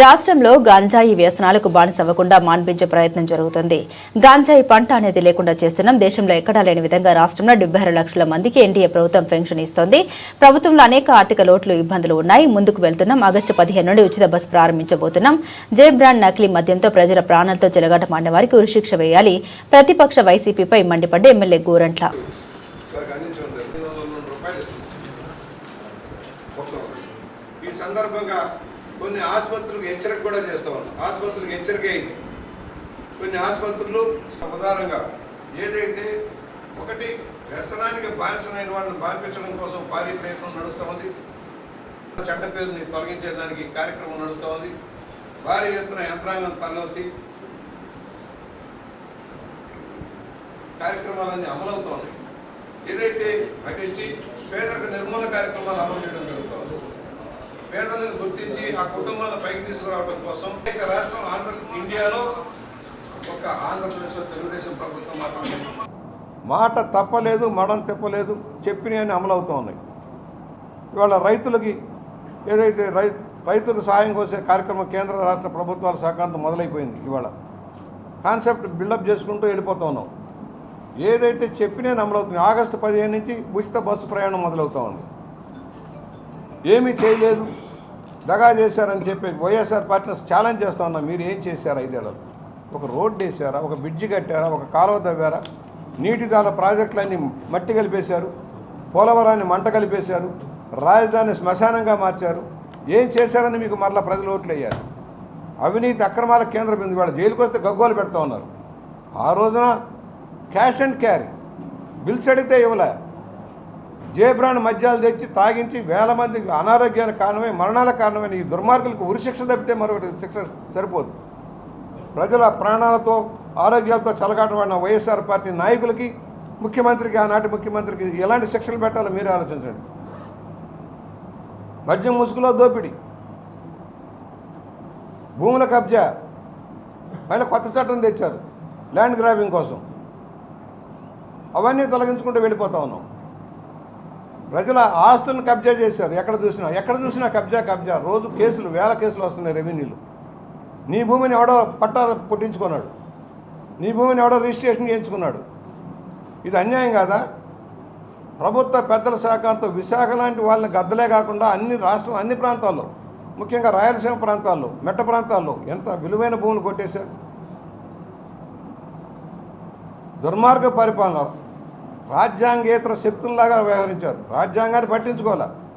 రాష్ట్రంలో గంజాయి వ్యసనాలకు బానిసవ్వకుండా మాన్పించే ప్రయత్నం జరుగుతుంది. గంజాయి పంట అనేది లేకుండా చేస్తున్నాం. దేశంలో ఎక్కడా లేని విధంగా రాష్ట్రంలో డెబ్బై లక్షల మందికి ఎన్డీఏ ప్రభుత్వం పెన్షన్ ఇస్తోంది. ప్రభుత్వంలో అనేక ఆర్థిక లోట్లు ఇబ్బందులు ఉన్నాయి. ముందుకు వెళ్తున్నాం. ఆగస్టు పదిహేను నుండి ఉచిత బస్సు ప్రారంభించబోతున్నాం. జే బ్రాండ్ నకిలీ మద్యంతో ప్రజల ప్రాణాలతో చెలగాటమాడిన వారికి ఉరిశిక్ష వేయాలి. ప్రతిపక్ష వైసీపీపై మండిపడ్డ ఎమ్మెల్యే గోరంట్ల. ఈ సందర్భంగా కొన్ని ఆసుపత్రులకు హెచ్చరిక కూడా చేస్తూ ఉన్నాం. ఆసుపత్రులకు హెచ్చరిక అయింది. కొన్ని ఆసుపత్రులు ప్రధానంగా ఏదైతే ఒకటి వ్యసనానికి బానిసమైన వాళ్ళని బానిపించడం కోసం భారీ ప్రయత్నం నడుస్తూ ఉంది. చెడ్డ పేరుని తొలగించేదానికి కార్యక్రమం నడుస్తూ ఉంది. భారీ ఎత్తున యంత్రాంగం తరలివచ్చి కార్యక్రమాలన్నీ అమలవుతోంది ఏదైతే ప్రకటించి పేదరిక నిర్మూలన కార్యక్రమాలు అమలు చేయడం పేదలను గుర్తించి ఆ కుటుంబాలను పైకి తీసుకురావడం కోసం ఇక రాష్ట్రం ఆంధ్ర ఇండియాలో ఒక ఆంధ్రప్రదేశ్లో తెలుగుదేశం ప్రభుత్వం మాత్రమే. మాట తప్పలేదు మడం తెప్పలేదు చెప్పినవి అమలవుతూ ఉన్నాయి. ఇవాళ రైతులకి ఏదైతే రై రైతులకు సాయం కోసే కార్యక్రమం కేంద్ర రాష్ట్ర ప్రభుత్వాల సహకారంతో మొదలైపోయింది ఇవాళ. కాన్సెప్ట్ బిల్డప్ చేసుకుంటూ వెళ్ళిపోతూ ఉన్నాం. ఏదైతే చెప్పినే అమలవుతుంది ఆగస్టు పదిహేను నుంచి ఉచిత బస్సు ప్రయాణం మొదలవుతూ ఉంది. ఏమీ చేయలేదు. దగా చేశారని చెప్పి వైఎస్ఆర్ పార్టీని ఛాలెంజ్ చేస్తూ ఉన్నా మీరు ఏం చేశారు ఐదేళ్ళలో? ఒక రోడ్డు వేసారా ఒక బ్రిడ్జి కట్టారా? ఒక కాలువ తవ్వారా? నీటిదాన ప్రాజెక్టులన్నీ మట్టి కలిపేశారు పోలవరాన్ని మంట కలిపేశారు రాజధాని శ్మశానంగా మార్చారు. ఏం చేశారని మీకు మరలా ప్రజలు ఓట్లు అయ్యారు అవినీతి అక్రమాల కేంద్ర బిందు వాళ్ళు జైలుకి వస్తే గగ్గోలు పెడతా ఉన్నారు. ఆ రోజున క్యాష్ అండ్ క్యారీ. బిల్స్ అడిగితే ఇవ్వలే. జేబ్రాన్ మద్యాలు తెచ్చి తాగించి వేల మందికి అనారోగ్యాల కారణమై మరణాల కారణమైన ఈ దుర్మార్గులకు ఉరిశిక్ష తప్పితే మరొకటి శిక్ష సరిపోదు. ప్రజల ప్రాణాలతో ఆరోగ్యాలతో చలగాటపడిన వైఎస్ఆర్ పార్టీ నాయకులకి ముఖ్యమంత్రికి ఆనాటి ముఖ్యమంత్రికి ఎలాంటి శిక్షలు పెట్టాలో మీరు ఆలోచించండి. మద్యం ముసుగులో దోపిడీ. భూముల కబ్జా. మళ్ళీ కొత్త చట్టం తెచ్చారు. ల్యాండ్ గ్రాబింగ్ కోసం. అవన్నీ తొలగించుకుంటూ వెళ్ళిపోతా ఉన్నాం. ప్రజల ఆస్తులను కబ్జా చేశారు. ఎక్కడ చూసినా ఎక్కడ చూసినా కబ్జా కబ్జా. రోజు కేసులు వేల కేసులు వస్తున్నాయి రెవెన్యూలు. నీ భూమిని ఎవడో పట్టా పుట్టించుకున్నాడు. నీ భూమిని ఎవడో రిజిస్ట్రేషన్ చేయించుకున్నాడు. ఇది అన్యాయం కాదా? ప్రభుత్వ పెద్దల సహకారంతో విశాఖ లాంటి వాళ్ళని గద్దలే కాకుండా అన్ని రాష్ట్రం అన్ని ప్రాంతాల్లో ముఖ్యంగా రాయలసీమ ప్రాంతాల్లో మెట్ట ప్రాంతాల్లో ఎంత విలువైన భూములు కొట్టేశారు? దుర్మార్గ పరిపాలన రాజ్యాంగేతర శక్తుల్లాగా వ్యవహరించారు. రాజ్యాంగాన్ని పట్టించుకోవాలి?